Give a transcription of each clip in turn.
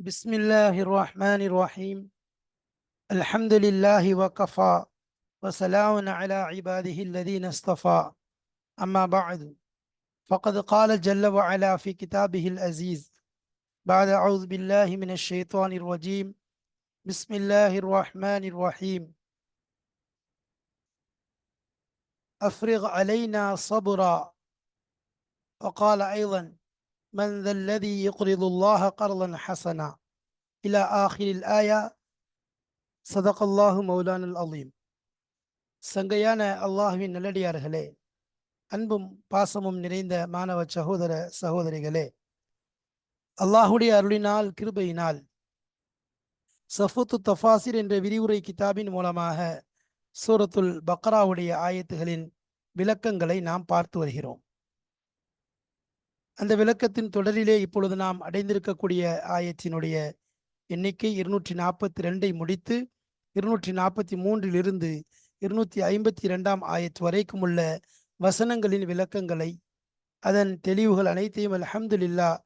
بسم الله الرحمن الرحيم الحمد لله وكفى وسلام على عباده الذين اصطفى أما بعد فقد قال جل وعلا في كتابه العزيز بعد أعوذ بالله من الشيطان الرجيم بسم الله الرحمن الرحيم أفرغ علينا صبرا وقال أيضا من ذا الذي يقرض الله قرضا حسنا إلى آخر الآية صدق الله مولانا العظيم சங்கையான அல்லாஹுவின் நல்லடியார்களே அன்பும் பாசமும் நிறைந்த மாணவ சகோதர சகோதரிகளே அல்லாஹுடைய அருளினால் கிருபையினால் சஃபுத்து தஃபாசிர் என்ற விரிவுரை கிதாபின் மூலமாக சூரத்துல் பக்ராவுடைய ஆயத்துகளின் விளக்கங்களை நாம் பார்த்து வருகிறோம் அந்த விளக்கத்தின் தொடரிலே இப்பொழுது நாம் அடைந்திருக்கக்கூடிய ஆயத்தினுடைய எண்ணிக்கை இருநூற்றி நாற்பத்தி ரெண்டை முடித்து இருநூற்றி நாற்பத்தி மூன்றிலிருந்து இருநூற்றி ஐம்பத்தி இரண்டாம் ஆயத் வரைக்கும் உள்ள வசனங்களின் விளக்கங்களை அதன் தெளிவுகள் அனைத்தையும் அலஹம்துல்லா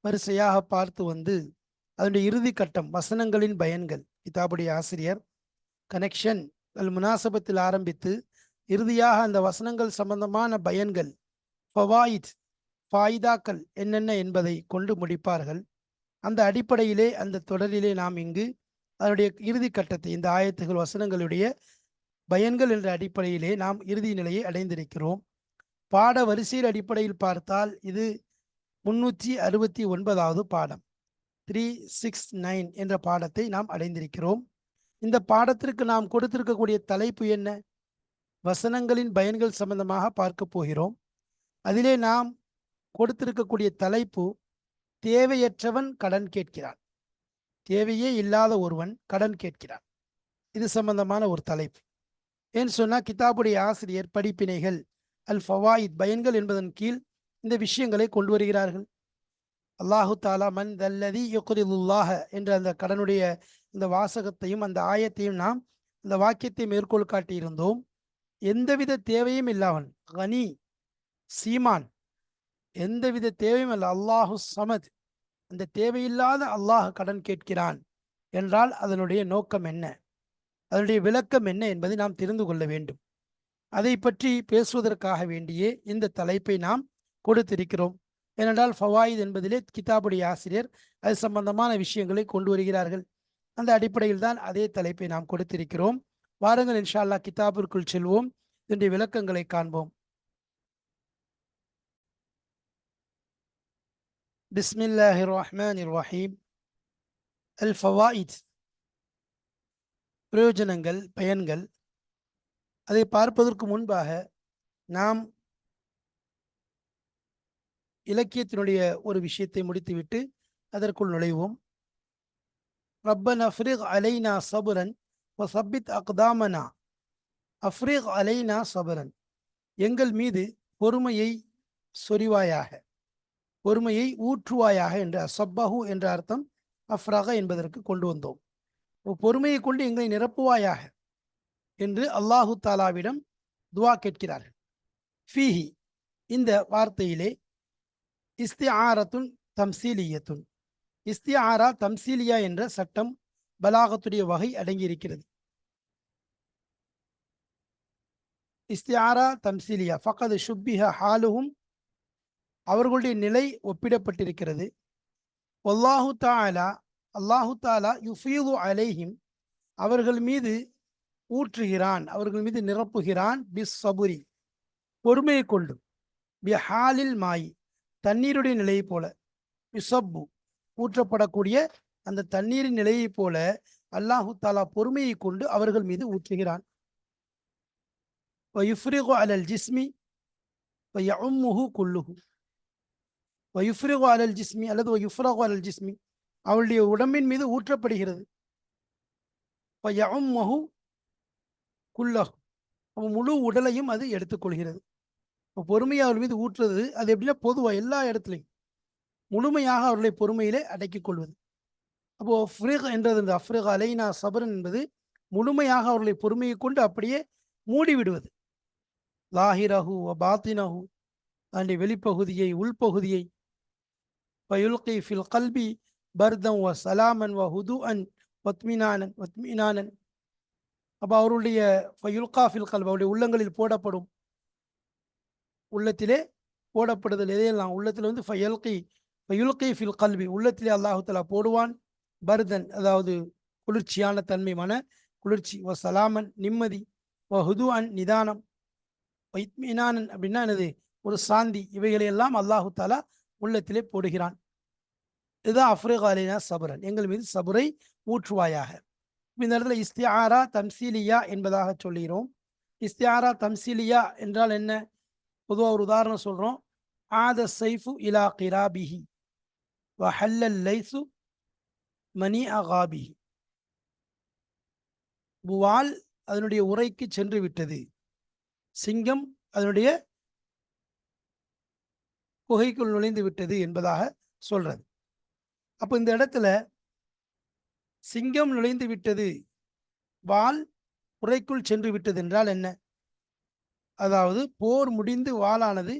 வரிசையாக பார்த்து வந்து அதனுடைய இறுதி கட்டம் வசனங்களின் பயன்கள். கிதாபுடைய ஆசிரியர் கனெக்ஷன் அல் முனாசபத்தில் ஆரம்பித்து இறுதியாக அந்த வசனங்கள் சம்பந்தமான பயன்கள் ஃபவாயித் ஃபாயிதாக்கள் என்னென்ன என்பதை கொண்டு முடிப்பார்கள். அந்த அடிப்படையிலே அந்த தொடரிலே நாம் இங்கு அதனுடைய இறுதி கட்டத்தை இந்த ஆயத்துகள் வசனங்களுடைய பயன்கள் என்ற அடிப்படையிலே நாம் இறுதி நிலையை அடைந்திருக்கிறோம். பாட வரிசையில் அடிப்படையில் பார்த்தால் இது முன்னூற்றி அறுபத்தி ஒன்பதாவது பாடம். த்ரீ சிக்ஸ் நைன் என்ற பாடத்தை நாம் அடைந்திருக்கிறோம். இந்த பாடத்திற்கு நாம் கொடுத்திருக்கக்கூடிய தலைப்பு என்ன? வசனங்களின் பயன்கள் சம்பந்தமாக பார்க்க போகிறோம். அதிலே நாம் கொடுத்திருக்கக்கூடிய தலைப்பு தேவையற்றவன் கடன் கேட்கிறான். தேவையே இல்லாத ஒருவன் கடன் கேட்கிறான். இது சம்பந்தமான ஒரு தலைப்பு. ஏன்னு சொன்னால் கிதாபுடைய ஆசிரியர் படிப்பினைகள் அல் ஃபவாயித் பயன்கள் என்பதன் கீழ் இந்த விஷயங்களை கொண்டு வருகிறார்கள். அல்லாஹு தாலா மன் தல்லதி யுக்ரிதுல்லாஹ என்ற அந்த கடனுடைய இந்த வாசகத்தையும் அந்த ஆயத்தையும் நாம் அந்த வாக்கியத்தை மேற்கோள் காட்டியிருந்தோம். எந்தவித தேவையும் இல்லாமல் கனி சீமான் எந்தவித தேவையும் அல்ல அல்லாஹு சமத். அந்த தேவையில்லாத அல்லாஹ் கடன் கேட்கிறான் என்றால் அதனுடைய நோக்கம் என்ன? அதனுடைய விளக்கம் என்ன என்பதை நாம் தெரிந்து கொள்ள வேண்டும். அதை பற்றி பேசுவதற்காக வேண்டியே இந்த தலைப்பை நாம் கொடுத்திருக்கிறோம். ஏனென்றால் ஃபவாயித் என்பதிலே கிதாபுடைய ஆசிரியர் அது சம்பந்தமான விஷயங்களை கொண்டு வருகிறார்கள். அந்த அடிப்படையில் தான் அதே தலைப்பை நாம் கொடுத்திருக்கிறோம். வாருங்கள் இன்ஷா அல்லா கிதாபிற்குள் செல்வோம். இதனுடைய விளக்கங்களை காண்போம். بسم الله الرحمن الرحيم الفوائد பிரயோஜனங்கள் பயன்கள் அதை பார்ப்பதற்கு முன்பாக நாம் இலக்கியத்தினுடைய ஒரு விஷயத்தை முடித்துவிட்டு அதற்குள் நுழைவோம் ரப்பன் அஃப்ரிக் அலைனா சபுரன் சப்பித் அக்தாமனா அஃப்ரிக் அலைனா சபரன் எங்கள் மீது பொறுமையை சொரிவாயாக பொறுமையை ஊற்றுவாயாக என்று அசப்பஹு என்ற அர்த்தம் அஃப்ரக என்பதற்கு கொண்டு வந்தோம். பொறுமையை கொண்டு எங்களை நிரப்புவாயாக என்று அல்லாஹு தாலாவிடம் துவா கேட்கிறார்கள். ஃபீஹி இந்த வார்த்தையிலே இஸ்திஆரத்துன் தம்சீலியத்துன். இஸ்திஆரா தம்சீலியா என்ற சட்டம் பலாகத்துடைய வகை அடங்கியிருக்கிறது. இஸ்தியாரா தம்சீலியா ஃபகது ஷுப்பிஹ ஹாலுஹும் அவர்களுடைய நிலை ஒப்பிடப்பட்டிருக்கிறது. ஒல்லாஹு தாலா அல்லாஹு தாலா யுஃபீது அலைஹிம் அவர்கள் மீது ஊற்றுகிறான் அவர்கள் மீது நிரப்புகிறான் பி சபுரி பொறுமையை கொண்டு பி ஹாலில் மாய் தண்ணீருடைய நிலையை போல பிசப்பு ஊற்றப்படக்கூடிய அந்த தண்ணீரின் நிலையை போல அல்லாஹு தாலா பொறுமையை கொண்டு அவர்கள் மீது ஊற்றுகிறான். அலல் ஜிஸ்மி குல்லுஹு. வயுஃப்ரகு அலல் ஜிஸ்மி அல்லது வயுஃப்ரகு அலல் ஜிஸ்மி அவளுடைய உடம்பின் மீது ஊற்றப்படுகிறது. மஹு குல்லஹு அவன் முழு உடலையும் அது எடுத்துக்கொள்கிறது. இப்போ பொறுமையை அவர் மீது ஊற்றுறது அது எப்படின்னா பொதுவாக எல்லா இடத்துலையும் முழுமையாக அவர்களை பொறுமையிலே அடக்கிக் கொள்வது. அப்போது ஃப்ரிக் என்றது இந்த அஃப்ரிக் அலைனா சபரன் என்பது முழுமையாக அவர்களை பொறுமையை கொண்டு அப்படியே மூடி விடுவது லாஹிரஹு பாத்தினஹு அதனுடைய வெளிப்பகுதியை உள்பகுதியை வயுல்கி ஃபில் கல்பி பர்தம் வ சலாமன் வ ஹுது அன் வத்மினானன் வத்மினானன் அப்போ அவருடைய ஃபயுல்காஃபில் கல்வ அவருடைய உள்ளங்களில் போடப்படும். உள்ளத்திலே போடப்படுதல் எதையெல்லாம்? உள்ளத்தில் வந்து ஃபயல்கி ஃபயுல்கி ஃபில் கல்வி உள்ளத்திலே அல்லாஹு போடுவான். பர்தன் அதாவது குளிர்ச்சியான தன்மை மன குளிர்ச்சி. வ சலாமன் நிம்மதி. வ ஹுது அன் நிதானம். வைத்மினானன் அப்படின்னா எனது ஒரு சாந்தி. இவைகளையெல்லாம் அல்லாஹு தாலா உள்ளத்திலே போடுகிறான். இதுதான் அஃப்ரிகாலினா சபரன். எங்கள் மீது சபுரை ஊற்றுவாயாக. இந்த இடத்துல இஸ்தியாரா தம்சீலியா என்பதாக சொல்லுகிறோம். இஸ்தியாரா தம்சீலியா என்றால் என்ன? பொதுவாக ஒரு உதாரணம் சொல்கிறோம் ஆத சைஃபு இலா கிராபிஹி. வஹல்லல் லைசு மணி அகாபிஹி புவால் அதனுடைய உரைக்கு சென்று விட்டது. சிங்கம் அதனுடைய குகைக்குள் நுழைந்து விட்டது என்பதாக சொல்றது. அப்போ இந்த இடத்துல சிங்கம் நுழைந்து விட்டது. வால் உரைக்குள் சென்று விட்டது என்றால் என்ன? அதாவது போர் முடிந்து வாளானது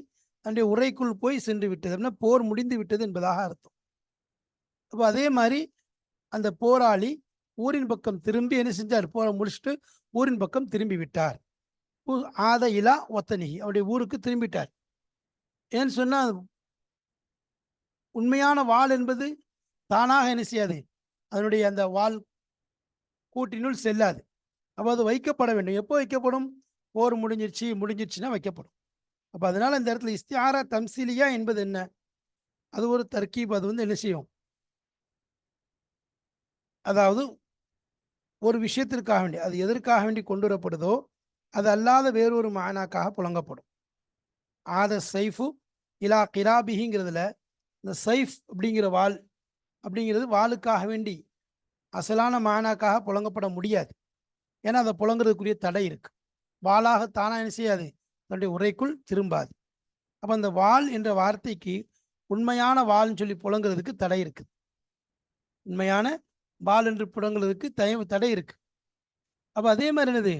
தன்னுடைய உரைக்குள் போய் சென்று விட்டது. அப்படின்னா போர் முடிந்து விட்டது என்பதாக அர்த்தம். அப்போ அதே மாதிரி அந்த போராளி ஊரின் பக்கம் திரும்பி என்ன செஞ்சார்? போரை முடிச்சுட்டு ஊரின் பக்கம் திரும்பி விட்டார். ஆத இலா ஒத்தனிகி. அவருடைய ஊருக்கு திரும்பிட்டார். ஏன்னு சொன்னால் உண்மையான வாள் என்பது தானாக என்ன செய்யாது? அதனுடைய அந்த வால் கூட்டினுள் செல்லாது. அப்போ அது வைக்கப்பட வேண்டும். எப்போ வைக்கப்படும்? போர் முடிஞ்சிருச்சு முடிஞ்சிருச்சுன்னா வைக்கப்படும். அப்போ அதனால் இந்த இடத்துல இஸ்தியாரா தம்சிலியா என்பது என்ன? அது ஒரு தர்கீப் அது வந்து என்ன செய்யும்? அதாவது ஒரு விஷயத்திற்காக வேண்டி அது எதற்காக வேண்டி கொண்டு வரப்படுதோ அது அல்லாத வேறொரு மானாக்காக புழங்கப்படும். ஆத சைஃபு இலா கிராபிகிங்கிறதுல இந்த சைஃப் அப்படிங்கிற வால் அப்படிங்கிறது வாளுக்காக வேண்டி அசலான மானாக்காக புழங்கப்பட முடியாது. ஏன்னா அதை புழங்குறதுக்குரிய தடை இருக்கு. வாளாக தானாக என்ன செய்யாது? தன்னுடைய உரைக்குள் திரும்பாது. அப்போ அந்த வாள் என்ற வார்த்தைக்கு உண்மையான வாள்னு சொல்லி புழங்குறதுக்கு தடை இருக்குது உண்மையான வாள் என்று புழங்குறதுக்கு தய தடை இருக்கு. அப்போ அதே மாதிரி என்னது?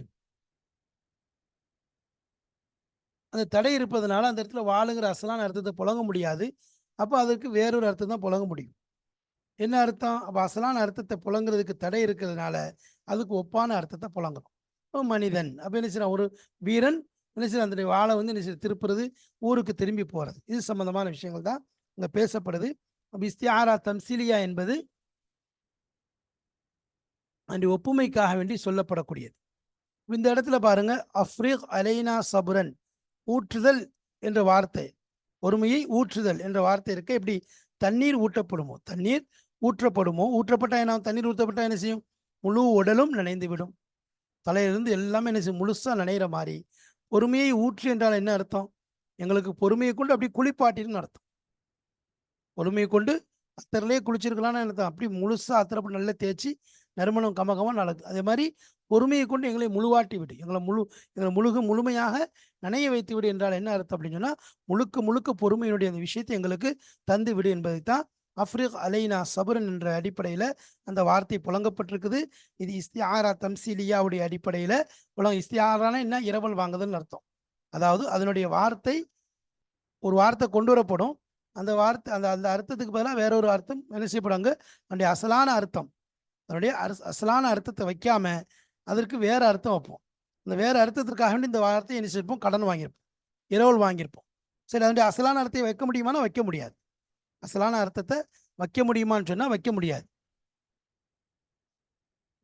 அந்த தடை இருப்பதனால அந்த இடத்துல வாளுங்கிற அசலான அர்த்தத்தை புழங்க முடியாது. அப்போ அதற்கு வேறொரு அர்த்தம் தான் புழங்க முடியும். என்ன அர்த்தம்? அப்போ அசலான அர்த்தத்தை புலங்குறதுக்கு தடை இருக்கிறதுனால அதுக்கு ஒப்பான அர்த்தத்தை புலங்குறோம் இப்போ மனிதன். அப்போ என்ன செய்யறான்? ஒரு வீரன் என்ன செய்யறான்? அந்த வாழை வந்து என்ன செய்ய திருப்புறது ஊருக்கு திரும்பி போகிறது இது சம்பந்தமான விஷயங்கள் தான் இங்கே பேசப்படுது. அப்போ இஸ்தியாரா தம்சிலியா என்பது அந்த ஒப்புமைக்காக வேண்டி சொல்லப்படக்கூடியது. இந்த இடத்துல பாருங்க அஃப்ரீக் அலைனா சபுரன் ஊற்றுதல் என்ற வார்த்தை. ஒருமையை ஊற்றுதல் என்ற வார்த்தை இருக்க. எப்படி? தண்ணீர் ஊற்றப்படுமோ? தண்ணீர் ஊற்றப்படுமோ? ஊற்றப்பட்டா என்ன தண்ணீர் ஊற்றப்பட்டா என்ன செய்யும்? முழு உடலும் நனைந்து விடும் தலையிலிருந்து எல்லாமே என்ன செய்யும்? முழுசாக நனைகிற மாதிரி. பொறுமையை ஊற்று என்றால் என்ன அர்த்தம்? எங்களுக்கு பொறுமையை கொண்டு அப்படி குளிப்பாட்டின்னு அர்த்தம். பொறுமையை கொண்டு அத்தரிலே குளிச்சிருக்கலாம்னு அர்த்தம். அப்படி முழுசாக அத்தரை நல்லா தேய்ச்சி நறுமணம் கமகமாக நடக்குது. அதே மாதிரி பொறுமையை கொண்டு எங்களை முழுவாட்டி விடு. எங்களை முழு எங்களை முழுக முழுமையாக நனைய வைத்து விடு என்றால் என்ன அர்த்தம் அப்படின்னு சொன்னால் முழுக்க முழுக்க பொறுமையினுடைய அந்த விஷயத்தை எங்களுக்கு தந்து விடு என்பதைத்தான் அஃப்ரிக் அலைனா சபரன் என்ற அடிப்படையில் அந்த வார்த்தை புழங்கப்பட்டிருக்குது இது இஸ்தியாரா தம்சீலியாவுடைய அடிப்படையில் புலங்க இஸ்தியாரானா என்ன? இரவல் வாங்குதல்னு அர்த்தம். அதாவது அதனுடைய வார்த்தை ஒரு வார்த்தை கொண்டு வரப்படும். அந்த வார்த்தை அந்த அந்த அர்த்தத்துக்கு பதிலாக வேற ஒரு அர்த்தம் என்ன செய்யப்படுவாங்க? அதனுடைய அசலான அர்த்தம். அதனுடைய அரச அசலான அர்த்தத்தை வைக்காம அதற்கு வேற அர்த்தம் வைப்போம். அந்த வேற அர்த்தத்திற்காக வேண்டி இந்த வார்த்தையை என்ன செய்யிருப்போம் கடன் வாங்கியிருப்போம். இரவல் வாங்கியிருப்போம். சரி அதனுடைய அசலான அர்த்தத்தை வைக்க முடியுமானா வைக்க முடியாது. அசலான அர்த்தத்தை வைக்க முடியுமான்னு சொன்னால் வைக்க முடியாது.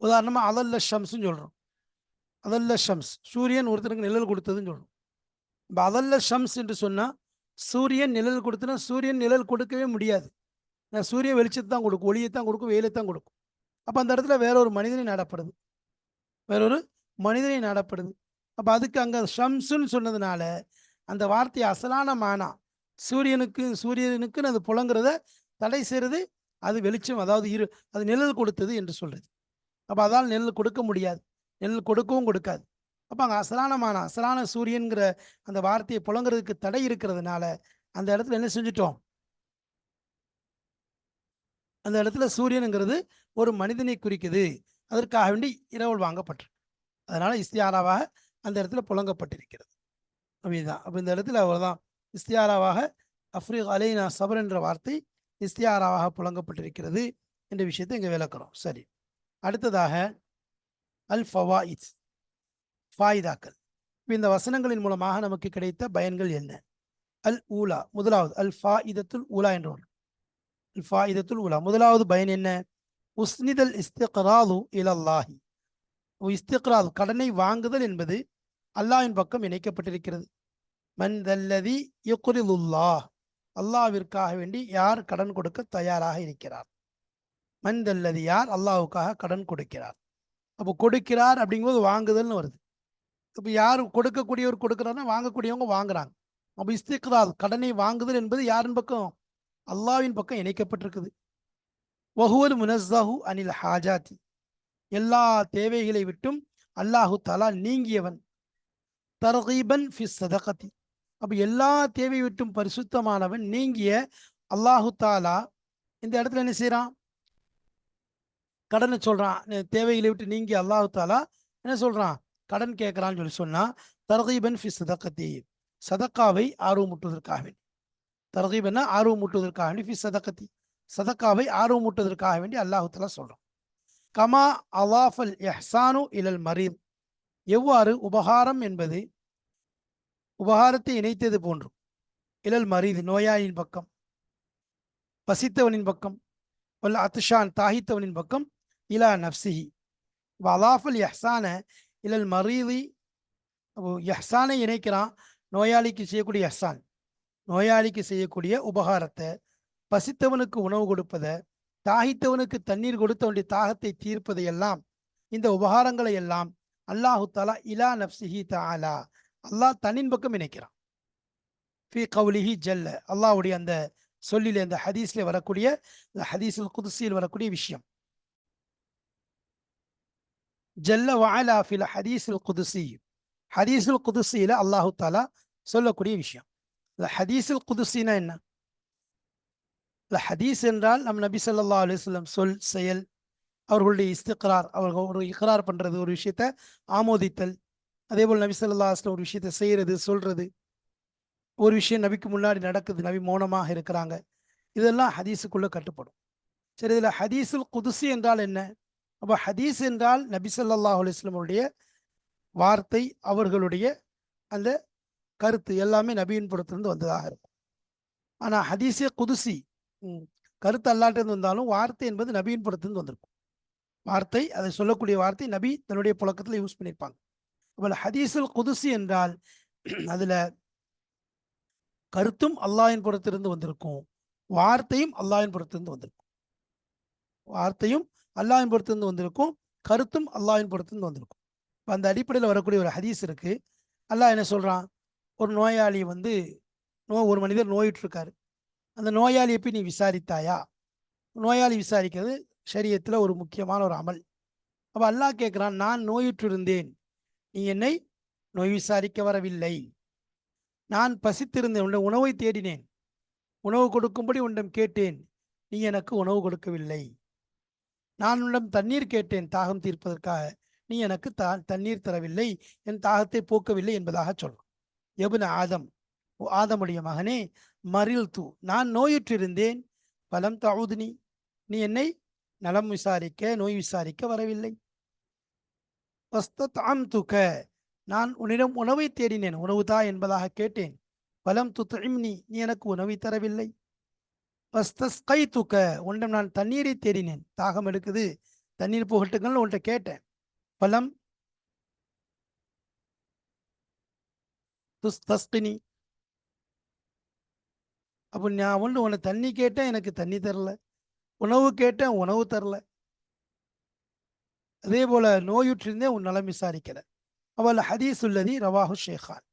உதாரணமாக அதல்ல ஷம்ஸ்ன்னு சொல்கிறோம் அதல்ல ஷம்ஸ் சூரியன் ஒருத்தருக்கு நிழல் கொடுத்ததுன்னு சொல்கிறோம் இப்போ அதல்ல ஷம்ஸ் என்று சொன்னால் சூரியன் நிழல் கொடுத்துனா சூரியன் நிழல் கொடுக்கவே முடியாது. ஏன்னா சூரிய வெளிச்சத்தை தான் கொடுக்கும் ஒளியை தான் கொடுக்கும் வெயிலை தான் கொடுக்கும். அப்போ அந்த இடத்துல வேற ஒரு மனிதனை நாடப்படுது. வேறொரு மனிதனை நாடப்படுது. அப்போ அதுக்கு அங்கே ஷம்ஸுன்னு சொன்னதுனால அந்த வார்த்தை அசலான மானா சூரியனுக்கு சூரியனுக்குன்னு அது புலங்குறத தடை செய்கிறது அது வெளிச்சம் அதாவது இரு அது நிழல் கொடுத்தது என்று சொல்கிறது அப்போ அதால் நெல் கொடுக்க முடியாது. நெல் கொடுக்கவும் கொடுக்காது. அப்போ அங்கே அசலானமான அசலான சூரியன்கிற அந்த வார்த்தையை புலங்குறதுக்கு தடை இருக்கிறதுனால அந்த இடத்துல என்ன செஞ்சிட்டோம்? அந்த இடத்துல சூரியனுங்கிறது ஒரு மனிதனை குறிக்குது. அதற்காக வேண்டி இரவல் வாங்கப்பட்டிருக்கு. அதனால் இஸ்தியாராவாக அந்த இடத்துல புழங்கப்பட்டிருக்கிறது. அப்படிதான் அப்போ இந்த இடத்துல அவ்வளோதான் இஸ்தியாராவாக அஃப்ரிக் அலைனா சபர் என்ற வார்த்தை இஸ்தியாராவாக புழங்கப்பட்டிருக்கிறது என்ற விஷயத்தை இங்கே விளக்குறோம். சரி. அடுத்ததாக அல் ஃபவாயித் ஃபாயிதாக்கள். இப்போ இந்த வசனங்களின் மூலமாக நமக்கு கிடைத்த பயன்கள் என்ன? அல் ஊலா முதலாவது அல் ஃபாயிதத்துல் ஊலா என்ற ஒரு ஃபாயிதத்துல் உலா முதலாவது பயன் என்ன உஸ்னிதல் இஸ்திக்ராது இலல்லாஹி இஸ்திக்ராது கடனை வாங்குதல் என்பது அல்லாஹின் பக்கம் இணைக்கப்பட்டிருக்கிறது மன் தல்லதி யுக்ரிதுல்லாஹ் அல்லாஹ்விற்காக வேண்டி யார் கடன் கொடுக்க தயாராக இருக்கிறார் மன் தல்லதி யார் அல்லாவுக்காக கடன் கொடுக்கிறார் அப்போ கொடுக்கிறார் அப்படிங்கும்போது வாங்குதல்னு வருது இப்போ யார் கொடுக்கக்கூடியவர் கொடுக்குறாருன்னா வாங்கக்கூடியவங்க வாங்குறாங்க அப்போ இஸ்திக்ராது கடனை வாங்குதல் என்பது யாரின் பக்கம் அல்லாஹ்வின் பக்கம் இணைக்கப்பட்டிருக்குது. வஹுவல் முனஸ்ஸாஹு அனில் ஹாஜாத்தி. எல்லா தேவைகளை விட்டும் அல்லாஹு தலா நீங்கியவன். தர்கீபன் ஃபி சதகத்தி அப்போ எல்லா தேவை விட்டும் பரிசுத்தமானவன் நீங்கிய அல்லாஹு தாலா இந்த இடத்துல என்ன செய்கிறான் கடனை சொல்கிறான் தேவைகளை விட்டு நீங்கி அல்லாஹு தாலா என்ன சொல்கிறான் கடன் கேட்குறான்னு சொல்லி சொன்னா தர்கீபன் ஃபி சதகத்தி சதக்காவை ஆர்வமூட்டுவதற்காக வேண்டி ஆர்வம் ஆர்வமூட்டுவதற்காக வேண்டி ஃபி சதகத்தி சதக்காவை ஆர்வமூட்டுவதற்காக வேண்டி அல்லாஹு சொல்கிறோம் கமா அலாஃபல் எஹ்சானு இலல் மரீம். எவ்வாறு? உபகாரம் என்பது உபகாரத்தை இணைத்தது போன்று. இலல் மரீது நோயாளியின் பக்கம் பசித்தவனின் பக்கம் வல்ல அத்துஷான் தாகித்தவனின் பக்கம் இலா நப்சிஹி வலாஃபல் எஹ்சான இலல் மரீதி அப்போ எஹ்சானை இணைக்கிறான் நோயாளிக்கு செய்யக்கூடிய எஹ்சான் நோயாளிக்கு செய்யக்கூடிய உபகாரத்தை பசித்தவனுக்கு உணவு கொடுப்பதை தாகித்தவனுக்கு தண்ணீர் கொடுத்தவனுடைய தாகத்தை தீர்ப்பதை எல்லாம் இந்த உபகாரங்களை எல்லாம் அல்லாஹு தாலா இலா நப்சிஹி தஆலா அல்லாஹ் தன்னின் பக்கம் இணைக்கிறான். ஃபி கவுலிஹி ஜல்ல அல்லாஹ்வுடைய அந்த சொல்லில் அந்த ஹதீஸ்ல வரக்கூடிய இந்த ஹதீஸில் குதிசியில் வரக்கூடிய விஷயம். ஜல்ல வாயிலா ஃபில் ஹதீஸுல் குதுசி ஹதீஸுல் குதுசியில அல்லாஹு தாலா சொல்லக்கூடிய விஷயம். இந்த ஹதீஸில் குதுசினா என்ன? இந்த ஹதீஸ் என்றால் நம் நபி சொல்லா அலுவலம் சொல் செயல் அவர்களுடைய இஸ்திக்ரார் அவர்கள் ஒரு இக்ரார் பண்றது ஒரு விஷயத்த ஆமோதித்தல். அதே போல் நபி சொல்லா அலுவலம் ஒரு விஷயத்த செய்யறது சொல்றது. ஒரு விஷயம் நபிக்கு முன்னாடி நடக்குது நபி மௌனமாக இருக்கிறாங்க. இதெல்லாம் ஹதீஸுக்குள்ள கட்டுப்படும். சரி இதில் ஹதீஸுல் குதுசி என்றால் என்ன? அப்போ ஹதீஸ் என்றால் நபி சொல்லா அலைஹி வார்த்தை அவர்களுடைய அந்த கருத்து எல்லாமே நபியின் புறத்திலிருந்து வந்ததாக இருக்கும். ஆனால் ஹதீஸே குதுசி. ம், கருத்து அல்லாட்டிருந்து வந்தாலும் வார்த்தை என்பது நபியின் புறத்திலிருந்து வந்திருக்கும். வார்த்தை அதை சொல்லக்கூடிய வார்த்தை நபி தன்னுடைய புழக்கத்தில் யூஸ் பண்ணியிருப்பாங்க. அப்போ ஹதீஸுல் குதுசி என்றால் அதில் கருத்தும் அல்லாயின் புறத்திலிருந்து வந்திருக்கும். வார்த்தையும் அல்லாயின் புறத்திலிருந்து வந்திருக்கும். வார்த்தையும் அல்லாயின் புறத்திலிருந்து வந்திருக்கும். கருத்தும் அல்லாயின் புறத்திலிருந்து வந்திருக்கும். அந்த அடிப்படையில் வரக்கூடிய ஒரு ஹதீஸ் இருக்குது அல்லாஹ் என்ன சொல்கிறான் ஒரு நோயாளி வந்து நோ ஒரு மனிதர் நோயிட்டுருக்காரு அந்த நோயாளியை போய் நீ விசாரித்தாயா? நோயாளி விசாரிக்கிறது சரியத்தில் ஒரு முக்கியமான ஒரு அமல். அப்போ அல்லாஹ் கேட்குறான் நான் நோயுற்றிருந்தேன். நீ என்னை நோய் விசாரிக்க வரவில்லை. நான் பசித்திருந்தேன் உன்னை உணவை தேடினேன். உணவு கொடுக்கும்படி உன்னிடம் கேட்டேன். நீ எனக்கு உணவு கொடுக்கவில்லை. நான் உன்னிடம் தண்ணீர் கேட்டேன் தாகம் தீர்ப்பதற்காக. நீ எனக்கு தா தண்ணீர் தரவில்லை. என் தாகத்தை போக்கவில்லை என்பதாக சொல்றான். எபுன ஆதம் ஆதமுடைய மகனே மறில் தூ நான் நோயுற்றிருந்தேன் பலம் தாவுதுனி நீ என்னை நலம் விசாரிக்க நோய் விசாரிக்க வரவில்லை. துக்க நான் உன்னிடம் உணவை தேடினேன் உணவு தா என்பதாக கேட்டேன். பலம் துத்இம்னி நீ எனக்கு உணவை தரவில்லை. கை துக்க உன்னிடம் நான் தண்ணீரை தேடினேன் தாகம் எடுக்குது. தண்ணீர் புகட்டுங்கள்னு உன்ட்ட கேட்டேன். பலம் துஸ்தஸ்கினி அப்போ நான் ஒன்று உன்னை தண்ணி கேட்டேன் எனக்கு தண்ணி தரல. உணவு கேட்டேன் உணவு தரல. அதே போல நோயுற்றிருந்தேன் உன் நலம் விசாரிக்கல. அவள் ஹதீஸ் உள்ளதி ரவாஹு ஷேகான்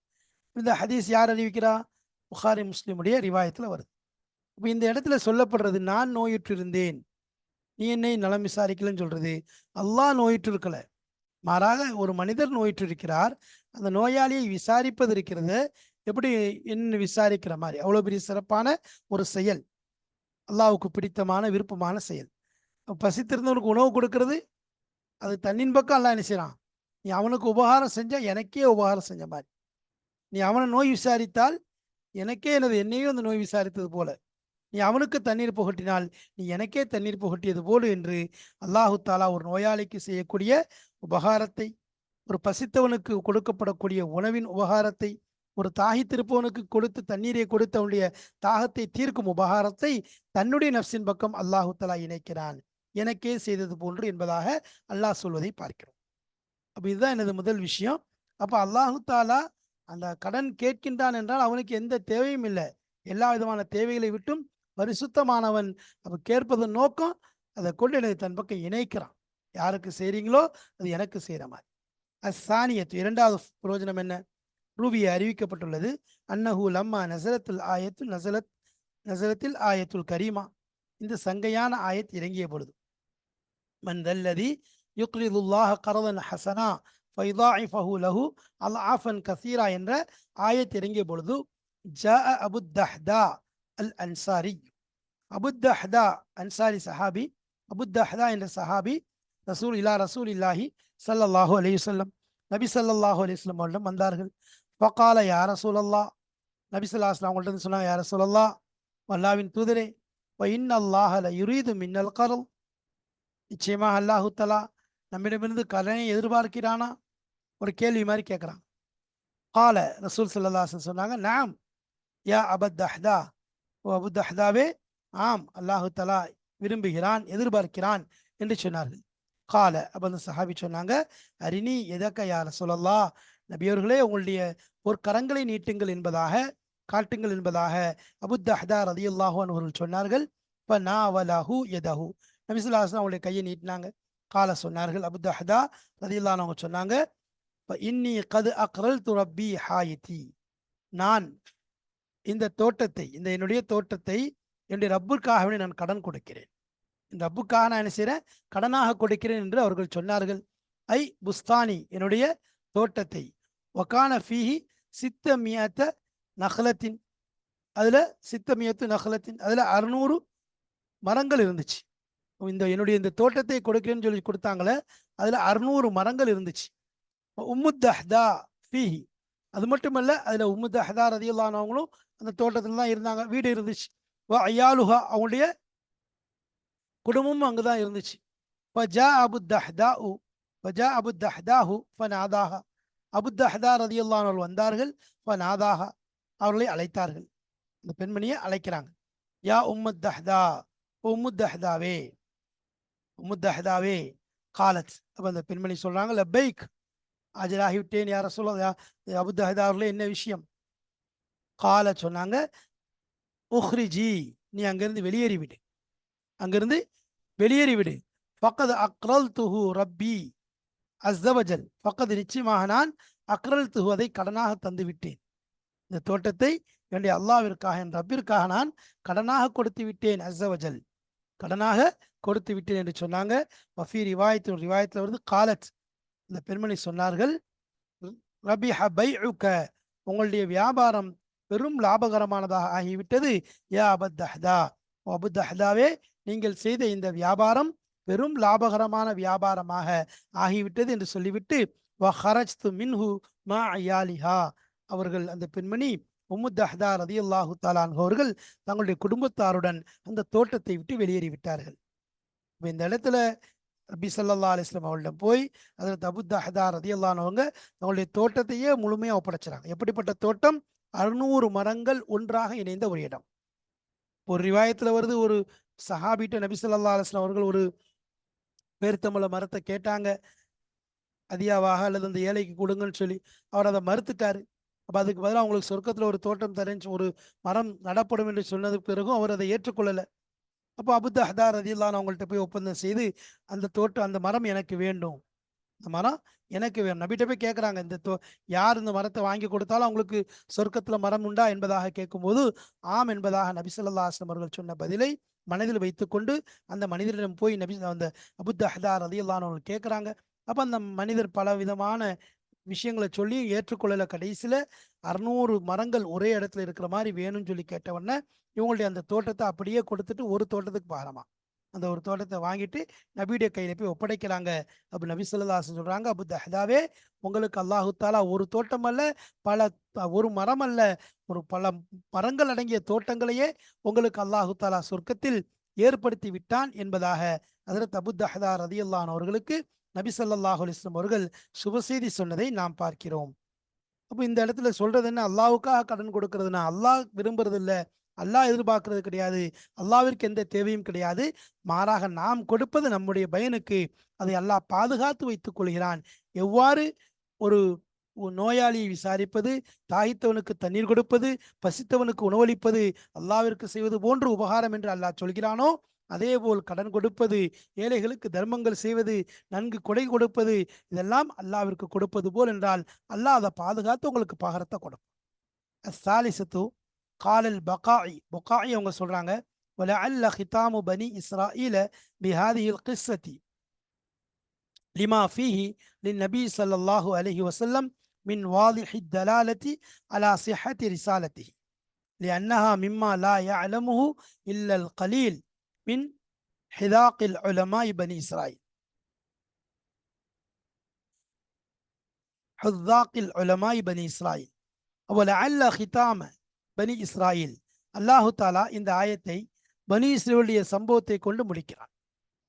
இந்த ஹதீஸ் யார் அறிவிக்கிறா? புகாரி முஸ்லிமுடைய ரிவாயத்தில் வருது. இப்போ இந்த இடத்துல சொல்லப்படுறது நான் நோயுற்றிருந்தேன். நீ என்னை நலம் விசாரிக்கலன்னு சொல்றது. அல்லாஹ் நோயிற்று இருக்கலை மாறாக ஒரு மனிதர் நோயிற்று இருக்கிறார் அந்த நோயாளியை விசாரிப்பது இருக்கிறது. எப்படி என்ன விசாரிக்கிற மாதிரி? அவ்வளோ பெரிய சிறப்பான ஒரு செயல். அல்லாவுக்கு பிடித்தமான விருப்பமான செயல். பசித்திருந்தவனுக்கு உணவு கொடுக்கறது. அது தன்னின் பக்கம் எல்லாம் என்ன செய்றான்? நீ அவனுக்கு உபகாரம் செஞ்சால் எனக்கே உபகாரம் செஞ்ச மாதிரி. நீ அவனை நோய் விசாரித்தால் எனக்கே எனது என்னையும் அந்த நோய் விசாரித்தது போல. நீ அவனுக்கு தண்ணீர் புகட்டினால் நீ எனக்கே தண்ணீர் புகட்டியது போல என்று அல்லாஹு தாலா ஒரு நோயாளிக்கு செய்யக்கூடிய உபகாரத்தை ஒரு பசித்தவனுக்கு கொடுக்கப்படக்கூடிய உணவின் உபகாரத்தை ஒரு தாகித்திருப்பவனுக்கு கொடுத்து தண்ணீரை கொடுத்து அவனுடைய தாகத்தை தீர்க்கும் உபகாரத்தை தன்னுடைய நப்சின் பக்கம் அல்லாஹு தலா இணைக்கிறான். எனக்கே செய்தது போன்று என்பதாக அல்லாஹ் சொல்வதை பார்க்கிறோம். அப்போ இதுதான் எனது முதல் விஷயம். அப்போ அல்லாஹு தாலா அந்த கடன் கேட்கின்றான் என்றால் அவனுக்கு எந்த தேவையும் இல்லை. எல்லா விதமான தேவைகளை விட்டும் பரிசுத்தமானவன். அப்ப கேட்பதன் நோக்கம் அதை கொண்டு என்னை தன் பக்கம் இணைக்கிறான். யாருக்கு செய்கிறீங்களோ அது எனக்கு செய்கிற மாதிரி. அசானியத்து இரண்டாவது பிரயோஜனம் என்ன? ரூபியை அறிவிக்கப்பட்டுள்ளது. அன்னஹு லம்மா நசரத்துல் ஆயத்து நசரத் நசரத்தில் ஆயத்துல் கரீமா. இந்த சங்கையான ஆயத் இறங்கிய பொழுது. மந்தல்லதி யுக்ரிதுல்லாஹ கரதன் ஹசனா ஃபைதாஇஃபஹு லஹு அல் ஆஃபன் கசீரா என்ற ஆயத் இறங்கிய பொழுது ஜ அபுத்தஹ்தா அல் அன்சாரி. அபுத்தஹ்தா அன்சாரி சஹாபி அபுத்தஹ்தா என்ற சஹாபி ரசூல் இலா ரசூல் இல்லாஹி சல்லல்லாஹு அலையுசல்லம் நபி சல்லாஹூ அலையுஸ்லம் அவர்களிடம் வந்தார்கள். ஃபகால யார சூழல்லா நபி சொல்லா அஸ்லாம் அவங்கள்ட்ட சொன்னாங்க யார சூழல்லா அல்லாவின் தூதரே வ இன்னல்லாஹ ல யுரீது மின்னல் கரல். நிச்சயமாக அல்லாஹு தலா நம்மிடமிருந்து கடனை எதிர்பார்க்கிறானா? ஒரு கேள்வி மாதிரி கேட்குறான் கால ரசூல் சல்லாஹன் சொன்னாங்க நாம் யா அபத் தஹ்தா. ஓ அபுத் தஹ்தாவே? ஆம் அல்லாஹு தலா விரும்புகிறான் எதிர்பார்க்கிறான் என்று சொன்னார்கள். கால அப்போ அந்த சஹாபி சொன்னாங்க. அரிணி எதக்க யார சொல்லலா? நபியவர்களே உங்களுடைய ஒரு கரங்களை நீட்டுங்கள் என்பதாக காட்டுங்கள் என்பதாக அபு தஹ்தா ரதியுல்லாஹு அவர்கள் சொன்னார்கள். இப்போ நா வலஹு எதஹு நபிசுல்லாஸ்லாம் அவங்களுடைய கையை நீட்டினாங்க. கால சொன்னார்கள் அபு தஹ்தா ரதியுல்லான்னு அவங்க சொன்னாங்க. இப்போ இன்னி கது அக்ரல் துரப்பி ஹாயித்தி நான் இந்த தோட்டத்தை இந்த என்னுடைய தோட்டத்தை என்னுடைய ரப்புக்காகவே நான் கடன் கொடுக்கிறேன். இந்த ரப்புக்காக நான் என்ன செய்கிறேன் கடனாக கொடுக்கிறேன் என்று அவர்கள் சொன்னார்கள். ஐ புஸ்தானி என்னுடைய தோட்டத்தை. ஒக்கான ஃபீஹி சித்த மியத்த நகலத்தின். அதில் சித்த மியத்து நகலத்தின். அதில் அறுநூறு மரங்கள் இருந்துச்சு. இந்த என்னுடைய இந்த தோட்டத்தை கொடுக்கிறேன்னு சொல்லி கொடுத்தாங்களே அதில் அறுநூறு மரங்கள் இருந்துச்சு. உம்முத்தஹ்தா ஃபீஹி. அது மட்டுமல்ல அதில் உம்முத்தஹ்தா ரதியுல்லானவங்களும் அந்த தோட்டத்தில் தான் இருந்தாங்க வீடு இருந்துச்சு. ஐயாலுஹா அவங்களுடைய குடும்பமும் அங்கே தான் இருந்துச்சு. ஃபஜா அபுத்தஹ்தா உ ஃபஜா அபுத்தஹ்தாஹு ஃபநாதாஹா. அபுத்தஹ்தா ரதியுல்லானவர்கள் வந்தார்கள் ஃபநாதாஹா. அவர்களை அழைத்தார்கள். அந்த பெண்மணியை அழைக்கிறாங்க. யா உம்மத் தஹ்தா உம்முத் தஹ்தாவே உம்முத் தஹ்தாவே காலத். அப்போ அந்த பெண்மணி சொல்கிறாங்க லப்பைக். ஆஜராகிவிட்டேன் யார சொல்ல அபு அவர்களே என்ன விஷயம்? கால சொன்னாங்க உஹ்ரிஜி நீ அங்கிருந்து வெளியேறிவிடு. அங்கிருந்து வெளியேறிவிடு. ஃபக்கத் அக்ரல் துஹு ரப்பி அஸ்தவஜல் ஃபக்கத் நிச்சயமாக நான் அக்ரல் துஹு அதை கடனாக தந்து விட்டேன் இந்த தோட்டத்தை என்னுடைய அல்லாவிற்காக என் ரப்பிற்காக நான் கடனாக கொடுத்து விட்டேன் அஸ்தவஜல் கடனாக கொடுத்து விட்டேன் என்று சொன்னாங்க. வஃபி ரிவாயத்து ரிவாயத்தில் வந்து காலத். இந்த பெண்மணி சொன்னார்கள் ரபி ஹபை உங்களுடைய வியாபாரம் பெரும் லாபகரமானதாக ஆகிவிட்டது. யா அபத் தஹ்தா. அபு தஹ்தாவே நீங்கள் செய்த இந்த வியாபாரம் பெரும் லாபகரமான வியாபாரமாக ஆகிவிட்டது என்று சொல்லிவிட்டு வஹரஜ்து மின்ஹு மா அயாலிஹா அவர்கள் அந்த பெண்மணி உம்முத்தஹ்தா ரதி அல்லாஹு தாலான் அவர்கள் தங்களுடைய குடும்பத்தாருடன் அந்த தோட்டத்தை விட்டு வெளியேறி விட்டார்கள். இப்போ இந்த இடத்துல ரபி சல்லா அலிஸ்லாம் அவர்களிடம் போய் அதில் தபுத்தஹதா ரதி அல்லானவங்க தங்களுடைய தோட்டத்தையே முழுமையாக ஒப்படைச்சிறாங்க எப்படிப்பட்ட தோட்டம்? அறுநூறு மரங்கள் ஒன்றாக இணைந்த ஒரு இடம். ஒரு ரிவாயத்தில் வருது ஒரு சஹாபிட்ட நபிசல்லா அலுவலாம் அவர்கள் ஒரு பேர்த்தம்பள மரத்தை கேட்டாங்க. அதியாவாக அல்லது அந்த ஏழைக்கு கொடுங்கன்னு சொல்லி. அவர் அதை மறுத்துட்டாரு. அப்போ அதுக்கு பதிலாக அவங்களுக்கு சொர்க்கத்தில் ஒரு தோட்டம் தரேன்னு ஒரு மரம் நடப்படும் என்று சொன்னதுக்கு பிறகும் அவர் அதை ஏற்றுக்கொள்ளலை. அப்போ அபுத்த ஹதார் ரதியில்லான்னு அவங்கள்ட்ட போய் ஒப்பந்தம் செய்து அந்த தோட்டம் அந்த மரம் எனக்கு வேண்டும். இந்த மரம் எனக்கு வேணும் நபிட்ட போய் கேட்குறாங்க இந்த தோ யார் இந்த மரத்தை வாங்கி கொடுத்தாலும் அவங்களுக்கு சொர்க்கத்தில் மரம் உண்டா? என்பதாக கேட்கும்போது ஆம் என்பதாக நபிசல்லா அவர்கள் சொன்ன பதிலை மனதில் வைத்துக்கொண்டு அந்த மனிதரிடம் போய் நபி அந்த அபுத்த ஹதார் ரதியில்லானவர்கள் கேட்குறாங்க. அப்போ அந்த மனிதர் பல விதமான விஷயங்களை சொல்லி ஏற்றுக்கொள்ளல. கடைசியில் அறுநூறு மரங்கள் ஒரே இடத்துல இருக்கிற மாதிரி வேணும்னு சொல்லி கேட்டவொடனே இவங்களுடைய அந்த தோட்டத்தை அப்படியே கொடுத்துட்டு ஒரு தோட்டத்துக்கு பாரமா. அந்த ஒரு தோட்டத்தை வாங்கிட்டு நபியுடைய கையில போய் ஒப்படைக்கிறாங்க அப்படி நபி சொல்லாசன் சொல்றாங்க அபு தஹதாவே உங்களுக்கு அல்லாஹு தாலா ஒரு தோட்டம் அல்ல பல ஒரு மரம் அல்ல ஒரு பல மரங்கள் அடங்கிய தோட்டங்களையே உங்களுக்கு அல்லாஹு தாலா சொர்க்கத்தில் ஏற்படுத்தி விட்டான் என்பதாக ஹதரத் அபு தஹதா ரதியுல்லான் அவர்களுக்கு நபி ஸல்லல்லாஹு அலிஸ்லம் அவர்கள் சுபசெய்தி சொன்னதை நாம் பார்க்கிறோம். அப்போ இந்த இடத்துல சொல்றது என்ன? அல்லாவுக்காக கடன் கொடுக்கறதுனா அல்லாஹ் விரும்புறது இல்லை அல்லாஹ் எதிர்பார்க்கறது கிடையாது. அல்லாவிற்கு எந்த தேவையும் கிடையாது. மாறாக நாம் கொடுப்பது நம்முடைய பயனுக்கு. அதை அல்லாஹ் பாதுகாத்து வைத்துக் கொள்கிறான். எவ்வாறு? ஒரு நோயாளியை விசாரிப்பது தாகித்தவனுக்கு தண்ணீர் கொடுப்பது பசித்தவனுக்கு உணவளிப்பது அல்லாவிற்கு செய்வது போன்று உபகாரம் என்று அல்லாஹ் சொல்கிறானோ அதேபோல் கடன் கொடுப்பது ஏழைகளுக்கு தர்மங்கள் செய்வது நன்கு கொடை கொடுப்பது இதெல்லாம் அல்லாவிற்கு கொடுப்பது போல் என்றால் அல்லாஹ் அதை பாதுகாத்து உங்களுக்கு பகரத்தை கொடுக்கும் அஸ்ஸாலிசத்து காலல் பகாயி பகாயி அவங்க சொல்றாங்க وَلَعَلَّ ختام بني إسرائيل بهذه القصة لما فيه للنبي صلى الله عليه وسلم من واضح الدلالة على صحة رسالته لأنها مما لا يعلمه إلا القليل من حذاق العلماء بني إسرائيل حذاق العلماء بني إسرائيل ولعل ختام பனி இஸ்ராயில். அல்லாஹு தாலா இந்த ஆயத்தை பனி இஸ்ரேலுடைய சம்பவத்தை கொண்டு முடிக்கிறான்.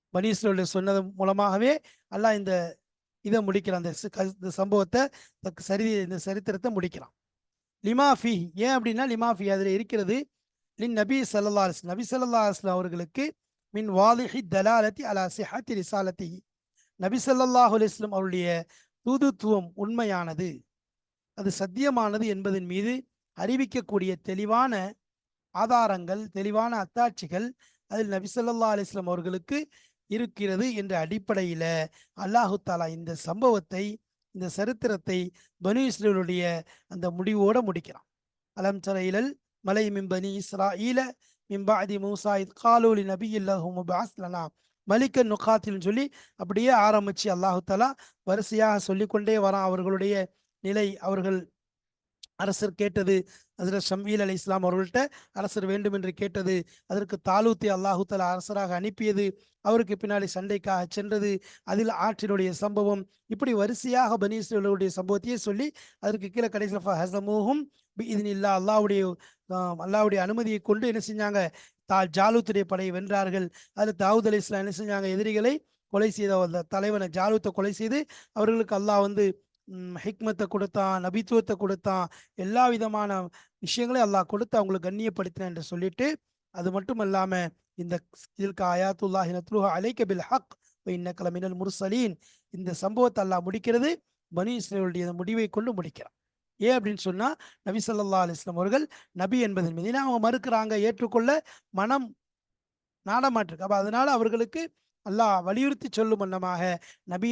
பனி இஸ்ரேலுடைய சொன்னது மூலமாகவே அல்லாஹ் இந்த இதை முடிக்கிறான். அந்த க- இந்த சம்பவத்தை சரி இந்த சரித்திரத்தை முடிக்கிறான். லிமாஃபி ஏன் அப்படின்னா லிமாஃபி அதில் இருக்கிறது லின் நபி சல்லா அலிஸ் நபி சல்லா அலிஸ்லாம் அவர்களுக்கு மின் வாலிஹி தலாலத்தி அலா சிஹாத்தி ரிசாலத்தி. நபி ஸல்லல்லாஹு அலிஸ்லம் அவருடைய தூதுத்துவம் உண்மையானது. அது சத்தியமானது என்பதன் மீது அறிவிக்கக்கூடிய தெளிவான ஆதாரங்கள் தெளிவான அத்தாட்சிகள் அதில் நபிசல்லா அலிஸ்லாம் அவர்களுக்கு இருக்கிறது என்ற அடிப்படையில் அல்லாஹு தாலா இந்த சம்பவத்தை இந்த சரித்திரத்தை பனு இஸ்ரேலுடைய அந்த முடிவோட முடிக்கிறான். அலம் சரையிலல் மலை மிம்பனி இஸ்ரா ஈல மிம்பாதி மூசா இத் காலூலி நபி முபாஸ் லனா. மலிக்க நுகாத்தில்னு சொல்லி அப்படியே ஆரம்பிச்சு அல்லாஹு தாலா வரிசையாக சொல்லிக்கொண்டே வரான். அவர்களுடைய நிலை அவர்கள் அரசர் கேட்டது. அதில் ஷமீல் அலி இஸ்லாம் அவர்கள்ட்ட அரசர் வேண்டும் என்று கேட்டது. அதற்கு தாலூத்தி அல்லாஹு தலா அரசராக அனுப்பியது. அவருக்கு பின்னாடி சண்டைக்காக சென்றது. அதில் ஆற்றினுடைய சம்பவம். இப்படி வரிசையாக பனீஸ்வருடைய சம்பவத்தையே சொல்லி அதற்கு கீழே கடைசியில் ஹசமூஹும் இதன் இல்லா அல்லாவுடைய அல்லாவுடைய அனுமதியை கொண்டு என்ன செஞ்சாங்க? தா ஜாலூத்துடைய படையை வென்றார்கள். அதில் தாவூத் அலி இஸ்லாம் என்ன செஞ்சாங்க? எதிரிகளை கொலை செய்த தலைவனை ஜாலூத்தை கொலை செய்து அவர்களுக்கு அல்லாஹ் வந்து ஹிக்மத்தை கொடுத்தான் நபித்துவத்தை கொடுத்தான் எல்லா விதமான விஷயங்களையும் அல்லாஹ் கொடுத்து அவங்களுக்கு கண்ணியப்படுத்தினேன் என்று சொல்லிட்டு அது மட்டும் இல்லாம இந்த இதற்கு அயாத்துல்லாஹி நத்ருஹா அலைக்க பில் ஹக் இன்னக்கல மினல் முர்சலீன் இந்த சம்பவத்தை அல்லாஹ் முடிக்கிறது பனி இஸ்ரேலுடைய முடிவை கொண்டு முடிக்கிறான். ஏன் அப்படின்னு சொன்னா நபி ஸல்லல்லாஹு அலிஸ்லாம் அவர்கள் நபி என்பதன் மீது ஏன்னா அவங்க மறுக்கிறாங்க ஏற்றுக்கொள்ள மனம் நாடமாட்டிருக்கு. அப்ப அதனால அவர்களுக்கு அல்லாஹ் வலியுறுத்தி சொல்லும் வண்ணமாக நபி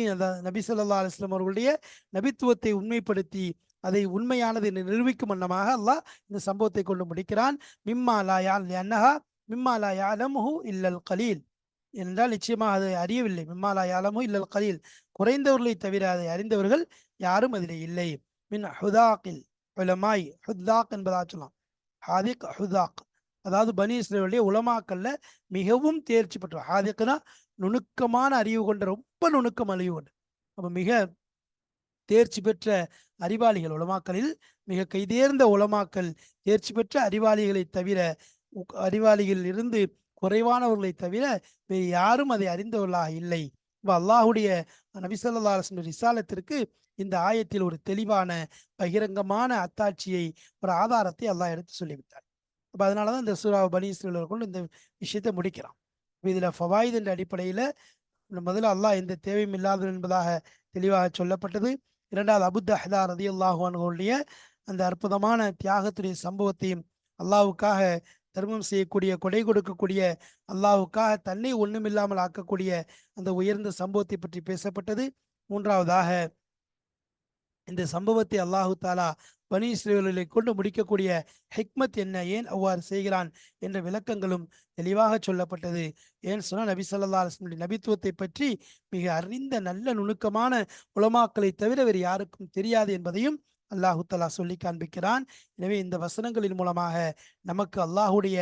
நபி சொல்லா அலுவலம் அவர்களுடைய நபித்துவத்தை உண்மைப்படுத்தி அதை உண்மையானது என்று நிரூபிக்கும் வண்ணமாக அல்லாஹ் இந்த சம்பவத்தை கொண்டு முடிக்கிறான். மிம்மா லா யால் அன்னஹா மிம்மா லா யாலமுஹு இல்லல் கலீல். என்றால் நிச்சயமாக அதை அறியவில்லை. மிம்மா லா யாலமு இல்லல் கலீல். குறைந்தவர்களை தவிர அதை அறிந்தவர்கள் யாரும் அதிலே இல்லை. மின் ஹுதாக்கில் உலமாய் ஹுதாக் என்பதாக சொல்லலாம். ஹாதிக் ஹுதாக். அதாவது பனி இஸ்ரேலுடைய உலமாக்கல்ல மிகவும் தேர்ச்சி பெற்றவர். ஹாதிக்னா நுணுக்கமான அறிவு கொண்ட ரொம்ப நுணுக்கம் அறிவு கொண்டு அப்போ மிக தேர்ச்சி பெற்ற அறிவாளிகள் உலமாக்களில் மிக கைதேர்ந்த உலமாக்கள் தேர்ச்சி பெற்ற அறிவாளிகளை தவிர அறிவாளிகளில் இருந்து குறைவானவர்களை தவிர வேறு யாரும் அதை அறிந்தவர்களாக இல்லை. இப்போ அல்லாஹுடைய நபி ரிசாலத்திற்கு இந்த ஆயத்தில் ஒரு தெளிவான பகிரங்கமான அத்தாட்சியை ஒரு ஆதாரத்தை அல்லாஹ் எடுத்து சொல்லிவிட்டார் அப்போ அதனால தான் இந்த சூரா பனீஸ்வரர் கொண்டு இந்த விஷயத்தை முடிக்கிறான். இதில் ஃபவாயித் என்ற அடிப்படையில் முதல்ல அல்லாஹ் எந்த தேவையும் இல்லாதது என்பதாக தெளிவாக சொல்லப்பட்டது. இரண்டாவது அபுத் அஹ்தா ரதி அல்லாஹுடைய அந்த அற்புதமான தியாகத்துடைய சம்பவத்தையும் அல்லாவுக்காக தர்மம் செய்யக்கூடிய கொடை கொடுக்கக்கூடிய அல்லாவுக்காக தன்னை ஒன்றுமில்லாமல் ஆக்கக்கூடிய அந்த உயர்ந்த சம்பவத்தை பற்றி பேசப்பட்டது. மூன்றாவதாக இந்த சம்பவத்தை அல்லாஹு தாலா பனி இஸ்ரேலர்களை கொண்டு முடிக்கக்கூடிய ஹிக்மத் என்ன? ஏன் அவ்வாறு செய்கிறான்? என்ற விளக்கங்களும் தெளிவாக சொல்லப்பட்டது. ஏன் சொன்னால் நபி சொல்லா அலுவலுடைய நபித்துவத்தை பற்றி மிக அறிந்த நல்ல நுணுக்கமான உலமாக்களை தவிர வேறு யாருக்கும் தெரியாது என்பதையும் அல்லாஹு தலா சொல்லி காண்பிக்கிறான். எனவே இந்த வசனங்களின் மூலமாக நமக்கு அல்லாஹுடைய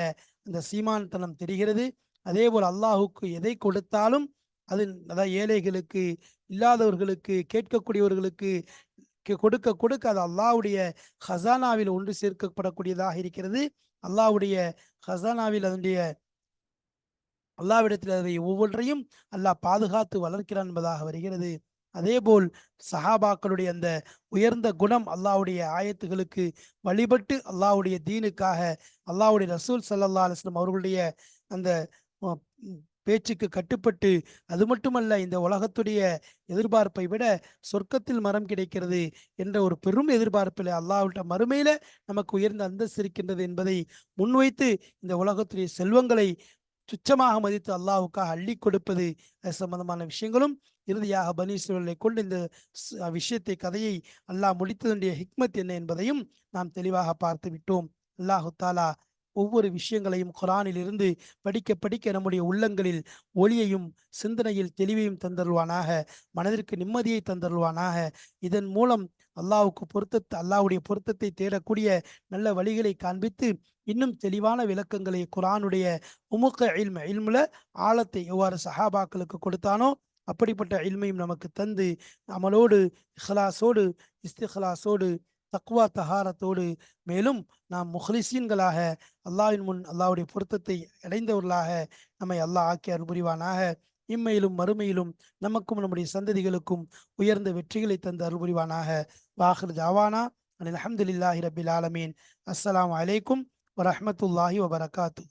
அந்த சீமான்தனம் தெரிகிறது. அதே போல் அல்லாஹுக்கு எதை கொடுத்தாலும் அது அதாவது ஏழைகளுக்கு இல்லாதவர்களுக்கு கேட்கக்கூடியவர்களுக்கு கொடுக்க கொடுக்க அது அல்லாஹ்வுடைய ஹசானாவில் ஒன்று சேர்க்கப்படக்கூடியதாக இருக்கிறது. அல்லாஹ்வுடைய ஹசானாவில் அதனுடைய அல்லாவிடத்தில் அதை ஒவ்வொன்றையும் அல்லாஹ் பாதுகாத்து வளர்க்கிறான் என்பதாக வருகிறது. அதேபோல் சஹாபாக்களுடைய அந்த உயர்ந்த குணம் அல்லாவுடைய ஆயத்துகளுக்கு வழிபட்டு அல்லாவுடைய தீனுக்காக அல்லாவுடைய ரசூல் சல்லா அலுவலம் அவர்களுடைய அந்த பேச்சுக்கு கட்டுப்பட்டு அது மட்டுமல்ல இந்த உலகத்துடைய எதிர்பார்ப்பை விட சொர்க்கத்தில் மரம் கிடைக்கிறது என்ற ஒரு பெரும் எதிர்பார்ப்பில் அல்லாவிட்ட மறுமையில நமக்கு உயர்ந்த அந்தஸ்து இருக்கின்றது என்பதை முன்வைத்து இந்த உலகத்துடைய செல்வங்களை துச்சமாக மதித்து அல்லாவுக்காக அள்ளி கொடுப்பது அது சம்பந்தமான விஷயங்களும் இறுதியாக பனீஸ்வரர்களை கொண்டு இந்த விஷயத்தை கதையை அல்லாஹ் முடித்ததுடைய ஹிக்மத் என்ன என்பதையும் நாம் தெளிவாக பார்த்து விட்டோம் அல்லாஹு தாலா ஒவ்வொரு விஷயங்களையும் குரானில் இருந்து படிக்க படிக்க நம்முடைய உள்ளங்களில் ஒளியையும் சிந்தனையில் தெளிவையும் தந்தருவானாக மனதிற்கு நிம்மதியை தந்தருவானாக இதன் மூலம் அல்லாவுக்கு பொருத்தத்தை அல்லாஹ்வுடைய பொருத்தத்தை தேடக்கூடிய நல்ல வழிகளை காண்பித்து இன்னும் தெளிவான விளக்கங்களை குரானுடைய உமுக்க இல்ம இல்முல ஆழத்தை எவ்வாறு சஹாபாக்களுக்கு கொடுத்தானோ அப்படிப்பட்ட இல்மையும் நமக்கு தந்து அமலோடு இஹ்லாசோடு இஸ்திஹ்லாஸோடு தக்குவா தஹாரத்தோடு மேலும் நாம் முஹ்லிசீன்களாக அல்லாவின் முன் அல்லாவுடைய பொருத்தத்தை அடைந்தவர்களாக நம்மை அல்லாஹ் ஆக்கி அருள்புரிவானாக. இம்மையிலும் மறுமையிலும் நமக்கும் நம்முடைய சந்ததிகளுக்கும் உயர்ந்த வெற்றிகளை தந்து அருள்புரிவானாக. வாஹர் ஜாவானா அனில் அஹமதுல்லாஹி ரபில் ஆலமீன். அஸ்லாம் வலைக்கும் வரமத்துல்லாஹி வபரகாத்து